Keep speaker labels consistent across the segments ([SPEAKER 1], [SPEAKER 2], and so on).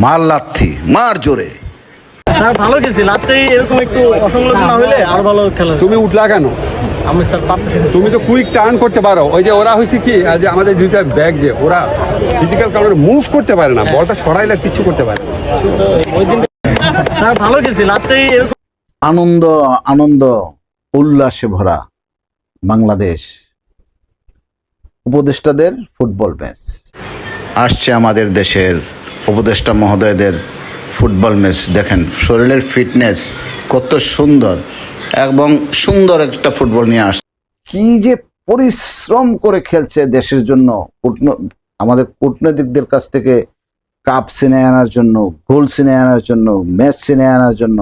[SPEAKER 1] মার লাথি মার জোরে।
[SPEAKER 2] স্যার ভালো গেছি লাস্টে এরকম একটু অসংলগ্ন না হলে আরও ভালো খেলা
[SPEAKER 3] তুমি উঠলা কেন?
[SPEAKER 2] আমি স্যার পারতেছি না।
[SPEAKER 3] তুমি তো কুইক টার্ন করতে পারো। ওই যে ওরা হয়েছে কি যে আমাদের দুইটা ব্যাগ যে ওরা ফিজিক্যাল কারণে মুভ করতে পারে না। বলটা সরাইলে কিচ্ছু করতে পারে না।
[SPEAKER 2] ওই স্যার ভালো গেছি লাস্টে এরকম
[SPEAKER 1] আনন্দ আনন্দ উল্লাসে ভরা বাংলাদেশ। উপদেষ্টাদের ফুটবল ম্যাচ। আসছে আমাদের দেশের উপদেষ্টা মহোদয়দের ফুটবল ম্যাচ দেখেন। শরীরের ফিটনেস কত সুন্দর এবং সুন্দর একটা ফুটবল নিয়ে আসছে। কি যে পরিশ্রম করে খেলছে দেশের জন্য আমাদের কূটনৈতিকদের কাছ থেকে কাপ সিনে আনার জন্য, গোল সিনে আনার জন্য, ম্যাচ সিনে আনার জন্য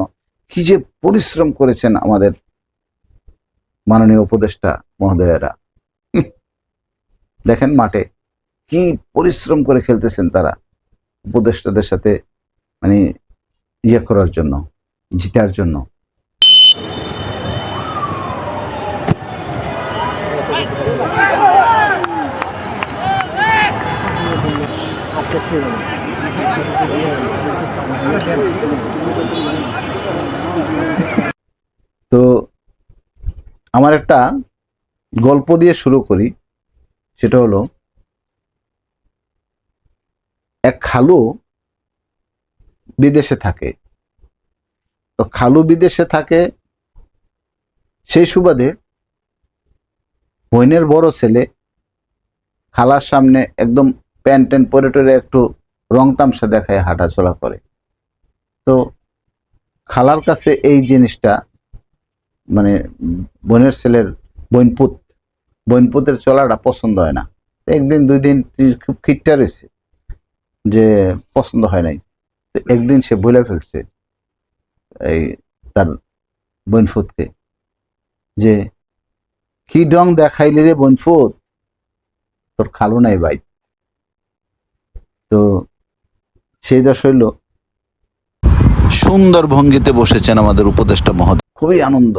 [SPEAKER 1] কি যে পরিশ্রম করেছেন আমাদের মাননীয় উপদেষ্টা মহোদয়েরা। দেখেন মাঠে কি পরিশ্রম করে খেলতেছেন তারা। উপদেষ্টাদের সাথে মানে ইয়ে করার জন্য, জিতার জন্য। তো, আমার একটা গল্প দিয়ে শুরু করি। সেটা হলো এক খালু বিদেশে থাকে। তো খালু বিদেশে থাকে, সেই সুবাদে বইনের বড় ছেলে খালার সামনে একদম প্যান্ট ট্যান্ট পরে টরে একটু রং তামসা দেখায় হাঁটাচলা করে। তো খালার কাছে এই জিনিসটা মানে বোনের ছেলের বইনপুত, বইনপুতের চলাটা পছন্দ হয় না। একদিন, দুই দিন খুব খিটটা রয়েছে। যে পছন্দ হয় নাই। তো একদিন সে ভুলে ফেলছে এই তার বইনফুতকে যে কি ডং দেখাইলি রে বইনফুত তোর খালো নাই ভাই। তো সেই দশ হইল সুন্দর ভঙ্গিতে বসেছেন আমাদের উপদেষ্টা মহোদয়। খুবই আনন্দ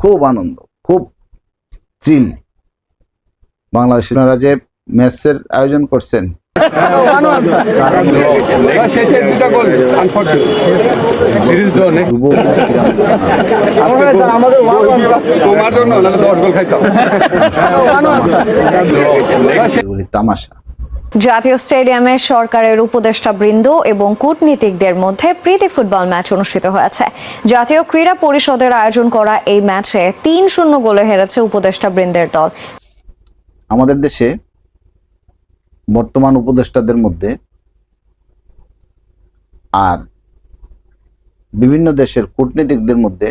[SPEAKER 1] খুব আনন্দ খুব থ্রিল বাংলাদেশিরা যে ম্যাচের আয়োজন করছেন
[SPEAKER 4] জাতীয় স্টেডিয়ামে সরকারের উপদেষ্টা বৃন্দ এবং কূটনীতিকদের মধ্যে প্রীতি ফুটবল ম্যাচ অনুষ্ঠিত হয়েছে। জাতীয় ক্রীড়া পরিষদের আয়োজন করা এই ম্যাচে তিন শূন্য গোলে হেরেছে উপদেষ্টা বৃন্দের দল।
[SPEAKER 1] আমাদের দেশে বর্তমান উপদেষ্টাদের মধ্যে আর বিভিন্ন দেশের কূটনীতিকদের মধ্যে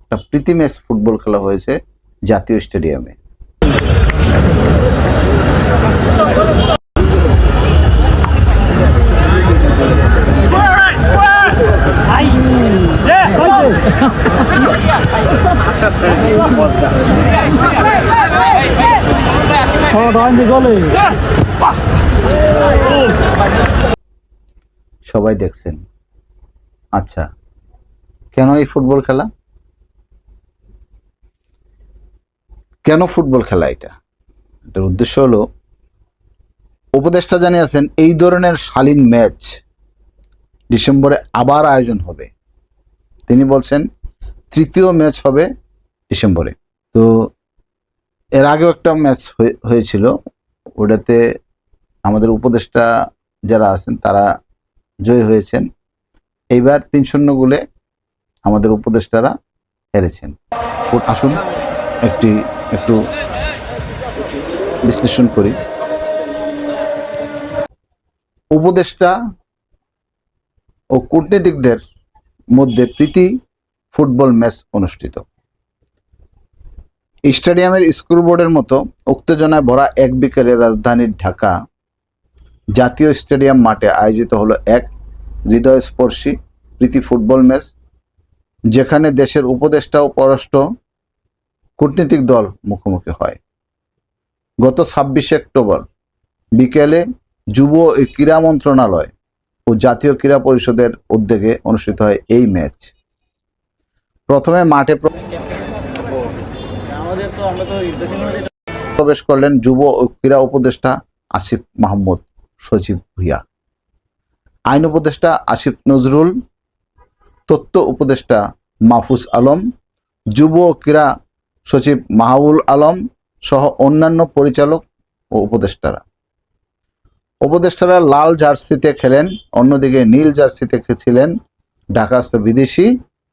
[SPEAKER 1] একটা প্রীতি ম্যাচ ফুটবল খেলা হয়েছে জাতীয় স্টেডিয়ামে। সবাই দেখছেন। আচ্ছা কেন এই ফুটবল খেলা? কেন ফুটবল খেলা এটা? এটার উদ্দেশ্য হলো, উপদেষ্টা জানিয়েছেন এই ধরনের শালীন ম্যাচ ডিসেম্বরে আবার আয়োজন হবে। তিনি বলছেন, তৃতীয় ম্যাচ হবে ডিসেম্বরে। তো এর আগেও একটা ম্যাচ হয়েছিল। ওটাতে আমাদের উপদেষ্টা যারা আছেন, তারা জয়ী হয়েছেন। এইবার তিন শূন্য গোলে আমাদের উপদেষ্টারা হেরেছেন। আসুন একটি, একটু বিশ্লেষণ করি। উপদেষ্টা ও কূটনীতিকদের মধ্যে প্রীতি ফুটবল ম্যাচ অনুষ্ঠিত। স্টেডিয়ামের স্কোরবোর্ডের মতো উত্তেজনায় ভরা এক বিকেলে রাজধানীর ঢাকা। জাতীয় স্টেডিয়াম মাঠে আয়োজিত হলো এক হৃদয়স্পর্শী প্রীতি ফুটবল ম্যাচ, যেখানে দেশের উপদেষ্টা ও পররাষ্ট্র কূটনীতিক দল মুখোমুখি হয়। গত ছাব্বিশে অক্টোবর বিকেলে যুব ও ক্রীড়া মন্ত্রণালয় ও জাতীয় ক্রীড়া পরিষদের উদ্যোগে অনুষ্ঠিত হয় এই ম্যাচ। প্রথমে মাঠে প্র-
[SPEAKER 2] আমাদের তো আমরা তো ইন্টারন্যাশনাল
[SPEAKER 1] প্রবেশ করলেন যুব ক্রীড়া উপদেষ্টা আসিফ মাহমুদ সজীব ভুইয়া। আইন উপদেষ্টা আসিফ নজরুল, তথ্য উপদেষ্টা মাহফুজ আলম, যুব ও ক্রীড়া সচিব মাহবুল আলম সহ অন্যান্য পরিচালক ও উপদেষ্টারা। উপদেষ্টারা লাল জার্সিতে খেলেন, অন্যদিকে নীল জার্সিতে ছিলেন ঢাকাস্থ বিদেশি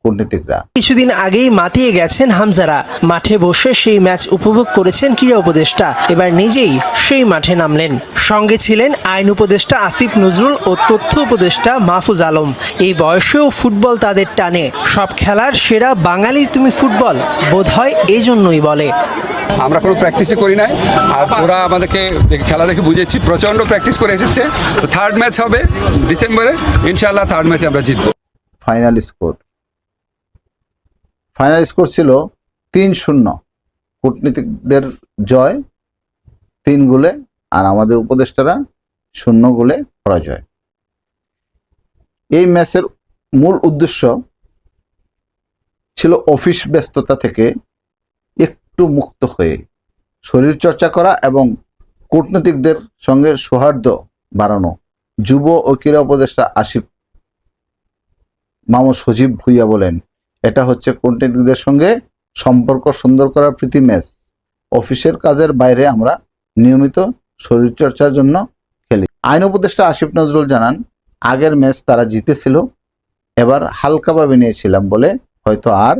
[SPEAKER 1] কূটনীতিকরা
[SPEAKER 5] কিছুদিন আগেই মাতিয়ে গেছেন হামজারা। মাঠে বসে সেই ম্যাচ উপভোগ করেছেন ক্রীড়া উপদেষ্টা। এবার নিজেই সেই মাঠে নামলেন। সঙ্গে ছিলেন আইন উপদেষ্টা আসিফ নজরুল ও তথ্য উপদেষ্টা মাহফুজ আলম। এই বয়সেও ফুটবল তাদের টানে। সব খেলার সেরা বাঙালির তুমি ফুটবল বোধহয় এই জন্যই বলে।
[SPEAKER 3] আমরা কোনো প্র্যাকটিসই করি নাই। আর ওরা আমাদেরকে দেখে- খেলা দেখে বুঝেছি প্রচণ্ড প্র্যাকটিস করে এসেছে। তো থার্ড ম্যাচ হবে ডিসেম্বরে। ইনশাআল্লাহ থার্ড ম্যাচে আমরা জিতবো।
[SPEAKER 1] ফাইনাল স্কোর ফাইনাল স্কোর ছিল তিন শূন্য। কূটনীতিকদের জয়, তিন গোলে, আর আমাদের উপদেষ্টারা শূন্য গোলে পরাজয়। এই ম্যাচের মূল উদ্দেশ্য ছিল অফিস ব্যস্ততা থেকে একটু মুক্ত হয়ে শরীর চর্চা করা এবং কূটনীতিকদের সঙ্গে সৌহার্দ্য বাড়ানো। যুব ও ক্রীড়া উপদেষ্টা আসিফ মামু সজীব ভুইয়া বলেন এটা হচ্ছে কূটনীতিকদের সঙ্গে সম্পর্ক সুন্দর করার প্রীতি ম্যাচ অফিসের কাজের বাইরে আমরা নিয়মিত শরীরচর্চার জন্য খেলি। আইন উপদেষ্টা আসিফ নজরুল জানান, আগের ম্যাচ তারা জিতেছিল, এবার হালকাভাবে নিয়েছিলাম বলে হয়তো আর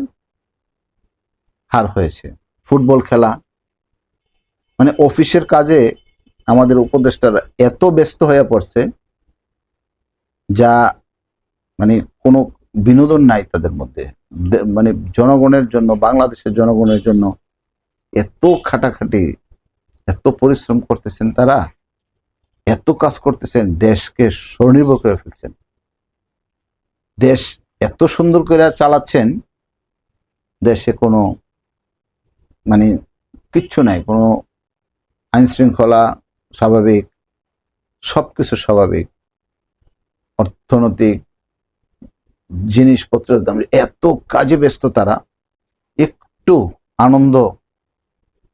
[SPEAKER 1] হার হয়েছে। ফুটবল খেলা মানে অফিসের কাজে আমাদের উপদেষ্টারা এত ব্যস্ত হয়ে পড়ছে, যা মানে কোনো বিনোদন নাই তাদের মধ্যে। মানে জনগণের জন্য, বাংলাদেশের জনগণের জন্য এত খাটাখাটি, এত পরিশ্রম করতেছেন তারা, এত কাজ করতেছেন, দেশকে স্বনির্ভর করে ফেলছেন। দেশ এত সুন্দর করে চালাচ্ছেন, দেশে কোনো মানে কিচ্ছু নাই, কোনো আইন শৃঙ্খলা স্বাভাবিক, সবকিছু স্বাভাবিক, অর্থনৈতিক জিনিসপত্রের দাম, এত কাজে ব্যস্ত তারা, একটু আনন্দ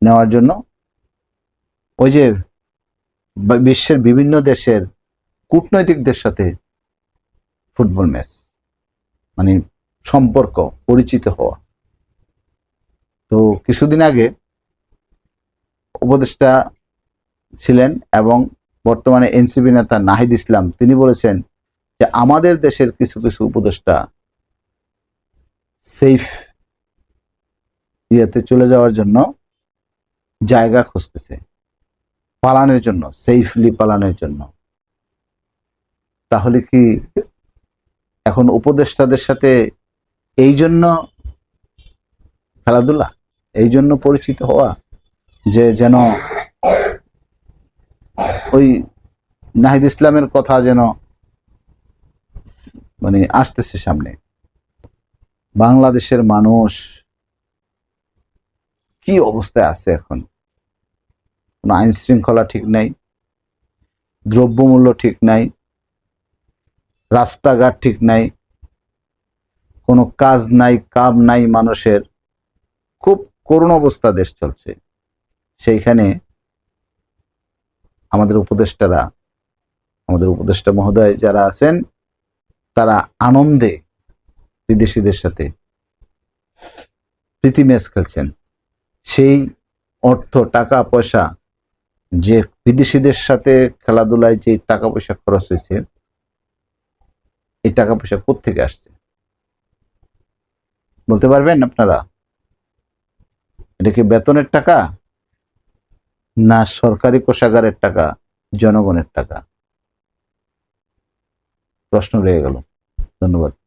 [SPEAKER 1] নেওয়ার জন্য ওই যে বিশ্বের বিভিন্ন দেশের কূটনৈতিকদের সাথে ফুটবল ম্যাচ মানে সম্পর্ক, পরিচিত হওয়া। তো কিছুদিন আগে উপদেষ্টা ছিলেন এবং বর্তমানে এনসিপি নেতা নাহিদ ইসলাম, তিনি বলেছেন যে আমাদের দেশের কিছু কিছু উপদেষ্টা সেফ ইয়েতে চলে যাওয়ার জন্য জায়গা খুঁজতেছে, পালানোর জন্য সেফলি পালানোর জন্য। তাহলে কি এখন উপদেষ্টাদের সাথে এই জন্য খেলাধুলা, এই জন্য পরিচিত হওয়া, যে যেন ওই নাহিদ ইসলামের কথা যেন মানে আসতেছে সামনে। বাংলাদেশের মানুষ কি অবস্থায় আছে এখন? কোনো আইন শৃঙ্খলা ঠিক নাই, দ্রব্যমূল্য ঠিক নাই, রাস্তাঘাট ঠিক নাই, কোনো কাজ নাই, কাম নাই মানুষের, খুব করুণ অবস্থা দেশ চলছে। সেইখানে আমাদের উপদেষ্টারা, আমাদের উপদেষ্টা মহোদয় যারা আছেন তারা আনন্দে বিদেশিদের সাথে প্রীতি ম্যাচ খেলছেন। সেই অর্থ, টাকা, পয়সা যে বিদেশিদের সাথে খেলাধুলায় যে টাকা পয়সা খরচ হয়েছে, এই টাকা পয়সা কোত্থেকে আসছে? বলতে পারবেন আপনারা? এটা কি বেতনের টাকা না সরকারি কোষাগারের টাকা, জনগণের টাকা? প্রশ্ন রয়ে গেল। da noite